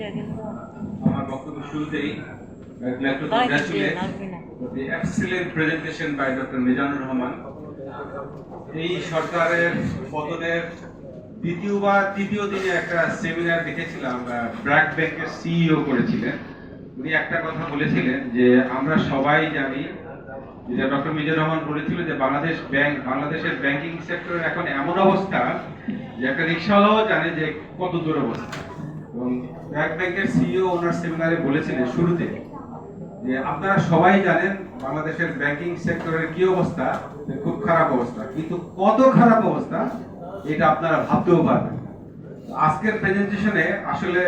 আমার বক্তব্য শুরুতেই I'd like to congratulate the excellent presentation by Dr. Mizanur Rahman এই সরকারের পতনের দ্বিতীয় বা তৃতীয় দিনে একটা সেমিনার দেখেছিলাম ব্র্যাক ব্যাংকের সিইও করেছিলেন। উনি একটা কথা বলেছিলেন যে আমরা সবাই জানি যেটা ডক্টর মিজানুর রহমান বলেছিল যে বাংলাদেশ ব্যাংক বাংলাদেশের ব্যাংকিং সেক্টরের এখন এমন অবস্থা যে একটা রিক্সাওয়ালাও জানে যে কত দূর অবস্থা। এবং ব্র্যাক ব্যাংকের সিইও ওনার সেমিনারে বলেছিলেন শুরুতে যে, আপনারা সবাই জানেন বাংলাদেশের ব্যাংকিং সেক্টরের কি অবস্থা? খুব খারাপ অবস্থা। কিন্তু কত খারাপ অবস্থা, এটা আপনারা ভাবতেও পারবেন আজকের প্রেজেন্টেশনে আসলে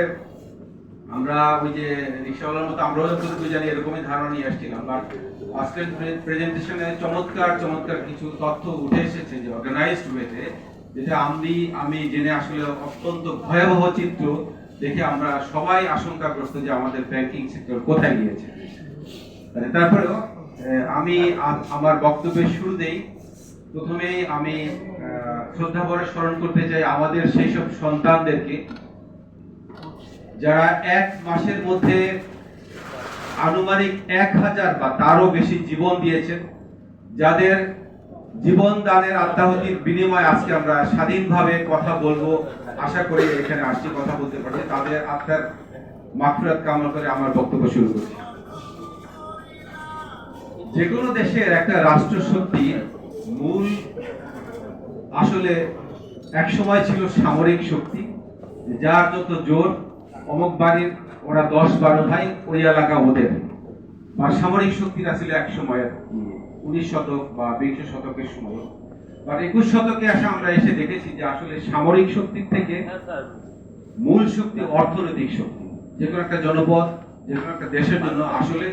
আমরা ওই যে রিক্সাওয়ালার মতো, আমরাও যতটুকু জানি, এরকমই ধারণা নিয়ে আসছিলাম। বাট আজকের প্রেজেন্টেশনে চমৎকার চমৎকার কিছু তথ্য উঠে এসেছে যে অর্গানাইজড ওয়েতে যেটা আমি আমি জেনে আসলে অত্যন্ত ভয়াবহ চিত্র দেখে আমরা সবাই আশঙ্কাগ্রস্ত যে আমাদের ব্যাংকিং সেক্টর কোথায় গিয়েছে। তারপরেও আমি আমার বক্তব্যের শুরুতেই প্রথমেই আমি আহ, শ্রদ্ধা ভরে স্মরণ করতে চাই আমাদের সেই সব সন্তানদেরকে যারা এক মাসের মধ্যে আনুমানিক এক হাজার বা তারও বেশি জীবন দিয়েছেন যাদের জীবন দানের আত্মাহতির বিনিময়ে আজকে আমরা স্বাধীনভাবে কথা বলব। আশা করি এখানে আসছি, কথা বলতে পারছি। তাদের আত্মার মাফরাত কামনা করে আমার বক্তব্য শুরু করছি। যে কোনো দেশের একটা রাষ্ট্র শক্তি মূল, আসলে এক সময় ছিল সামরিক শক্তি, যার যত জোর, অমুক বাড়ির ওরা দশ বারো ভাই ওই এলাকা ওদের। বা সামরিক শক্তিরা ছিল এক সময়ের উনিশ শতক বা বিংশ শতকের সময়। বা একুশ শতকে আসা আমরা এসে দেখেছি যে আসলে সামরিক শক্তির থেকে মূল শক্তি অর্থনৈতিক শক্তি। যে কোনো একটা জনপদ যে কোনো একটা দেশের জন্য আসলে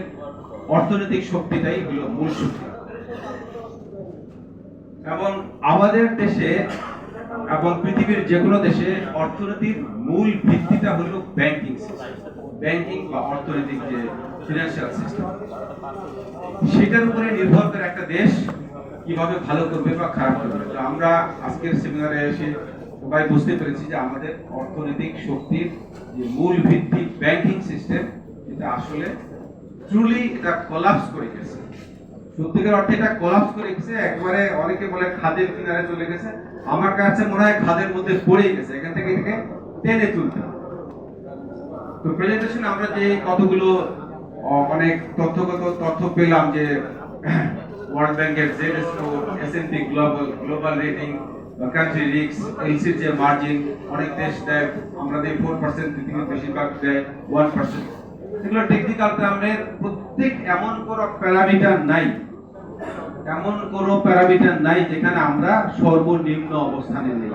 অর্থনৈতিক শক্তিটাই হলো মূল শক্তি। এবং আমাদের দেশে এবং পৃথিবীর যে কোনো দেশে অর্থনীতির মূল ভিত্তিটা হলো ব্যাংকিং ব্যাংকিং বা অর্থনৈতিক যে ফিনান্সিয়াল সিস্টেম সেটার উপরে নির্ভর করে একটা দেশ কীভাবে ভালো করবে বা খারাপ করবে। তো আমরা আজকের সেমিনারে এসে সবাই বুঝতে পেরেছি যে আমাদের অর্থনৈতিক শক্তির যে মূল ভিত্তি ব্যাংকিং সিস্টেম এটা আসলে ট্রুলি এটা কলাপস করে গেছে। সত্যিকার অর্থে এটা কলাপস করে গেছে, একবারে অনেকে বলে খাদের কিনারে চলে গেছে। আমার কাছে মনে হয় খাদের মধ্যে পড়ে গেছে, এখান থেকে এটাকে টেনে তুলতে তো প্রেজেন্টেশন আমরা যে কতগুলো অনেক তথ্যগত তথ্য পেলাম যে ওয়ার্ল্ড ব্যাংকের Z score S and P global global rating country risk এলসির যে মার্জিন অনেক দেশ দেয়, আমরা দেই ফোর পার্সেন্ট পৃথিবীর বেশিরভাগ দেয় ওয়ান পার্সেন্ট এগুলো টেকনিক্যাল টার্মের প্রত্যেক এমন কোনো প্যারামিটার নাই। এমন কোন প্যারামিটার নাই যেখানে আমরা সর্বনিম্ন অবস্থানে নেই।